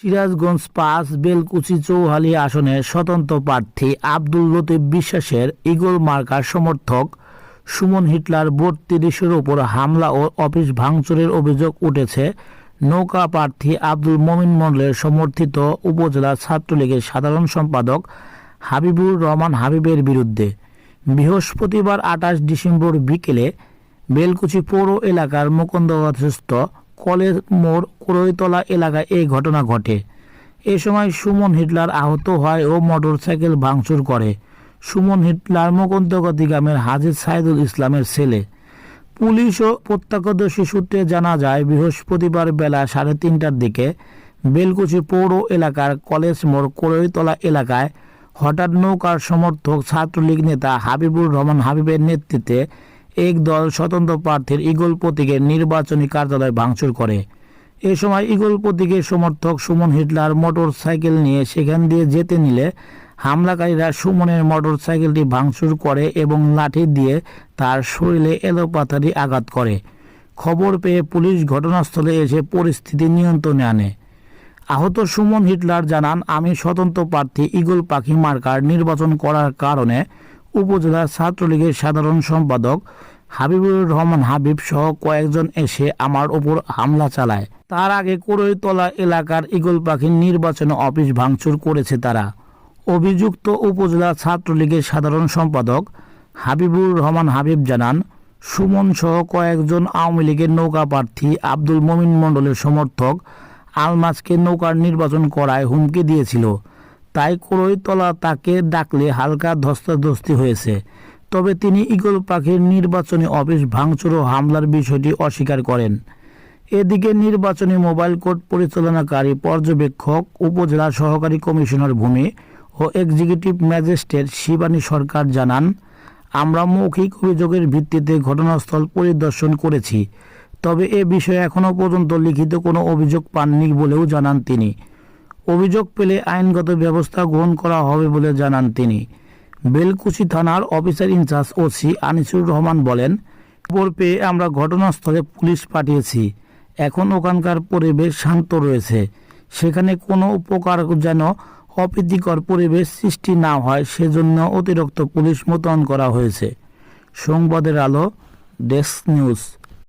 সিরাজগঞ্জ পাঁচ, বেলকুচি চৌহালি আসনে স্বতন্ত্র প্রার্থী আব্দুল লতিফ বিশ্বাসের ইগল মার্কার সমর্থক সুমন হিটলার বত্রিশের ওপর হামলা ও অফিস ভাঙচুরের অভিযোগ উঠেছে। নৌকা প্রার্থী আব্দুল মমিন মণ্ডলের সমর্থিত উপজেলা ছাত্রলীগের সাধারণ সম্পাদক হাবিবুর রহমান হাবিবের বিরুদ্ধে। বৃহস্পতিবার আঠাশ ডিসেম্বর বিকেলে বেলকুচি পৌর এলাকার মুকুন্দগস্থ কলেজ মোড় কুড়ইতলা এলাকায় এই ঘটনা ঘটে। এ সময় সুমন হিটলার আহত হয় ও মোটরসাইকেল ভাঙচুর করে। সুমন হিটলার মুকুন্দগতি গ্রামের হাজির সাইদুল ইসলামের ছেলে। পুলিশ ও প্রত্যক্ষদর্শী সূত্রে জানা যায়, বৃহস্পতিবার বেলা সাড়ে তিনটার দিকে বেলকুচি পৌর এলাকার কলেজ মোড় কোড়ইতলা এলাকায় হঠাৎ নৌকার সমর্থক ছাত্রলীগ নেতা হাবিবুর রহমান হাবিবের নেতৃত্বে এক দল স্বতন্ত্র প্রার্থীর ইগল প্রতীকের নির্বাচনী কার্যালয় ভাঙচুর করে। এ সময় ইগল প্রতীকের সমর্থক সুমন হিটলার মোটর সাইকেল নিয়ে সেখান দিয়ে যেতে নিলে হামলাকারীরা সুমনের মোটর সাইকেলটি ভাঙচুর করে এবং লাঠি দিয়ে তার শরীরে এলোপাথারি আঘাত করে। খবর পেয়ে পুলিশ ঘটনাস্থলে এসে পরিস্থিতি নিয়ন্ত্রণে আনে। আহত সুমন হিটলার জানান, আমি স্বতন্ত্র প্রার্থী ইগল পাখি মার্কার নির্বাচন করার কারণে উপজেলা ছাত্রলীগের সাধারণ সম্পাদক হাবিবুর রহমান হাবিব সহ কয়েকজন এসে আমার উপর হামলা চালায়। তার আগে কুড়ইতলা এলাকার ইগল পাখির নির্বাচন অফিস ভাঙচুর করেছে তারা। অভিযুক্ত উপজেলা ছাত্রলীগের সাধারণ সম্পাদক হাবিবুর রহমান হাবিব জানান, সুমন সহ কয়েকজন আওয়ামী লীগের নৌকা প্রার্থী আব্দুল মমিন মণ্ডলের সমর্থক আলমাজকে নৌকার নির্বাচন করায় হুমকি দিয়েছিল। তাই কুড়ইতলা তাকে ডাকলে হালকা ধস্তাধস্তি হয়েছে। তবে তিনি ইগল পাখির নির্বাচনী অফিস ভাঙচুর ও হামলার বিষয়টি অস্বীকার করেন। এদিকে নির্বাচনী মোবাইল কোর্ট পরিচালনাকারী পর্যবেক্ষক, উপজেলা সহকারী কমিশনার ভূমি ও এক্সিকিউটিভ ম্যাজিস্ট্রেট শিবানী সরকার জানান, আমরা মৌখিক অভিযোগের ভিত্তিতে ঘটনাস্থল পরিদর্শন করেছি, তবে এ বিষয়ে এখনও পর্যন্ত লিখিত কোনো অভিযোগ পাননি বলেও জানান তিনি। অভিযোগ পেলে আইনগত ব্যবস্থা গ্রহণ করা হবে বলে জানান তিনি। বেলকুচি থানার officer in charge OC Anisur Rahman বলেন, খবর পেয়ে আমরা ঘটনাস্থলে পুলিশ পাঠিয়েছি। এখন ওখানকার পরিবেশ শান্ত রয়েছে। সেখানে কোনো উপকার যেন অপ্রীতিকর পরিবেশ সৃষ্টি না হয়, সেজন্য অতিরিক্ত পুলিশ মোতায়েন করা হয়েছে। সংবাদের আলো, ডেস্ক নিউজ।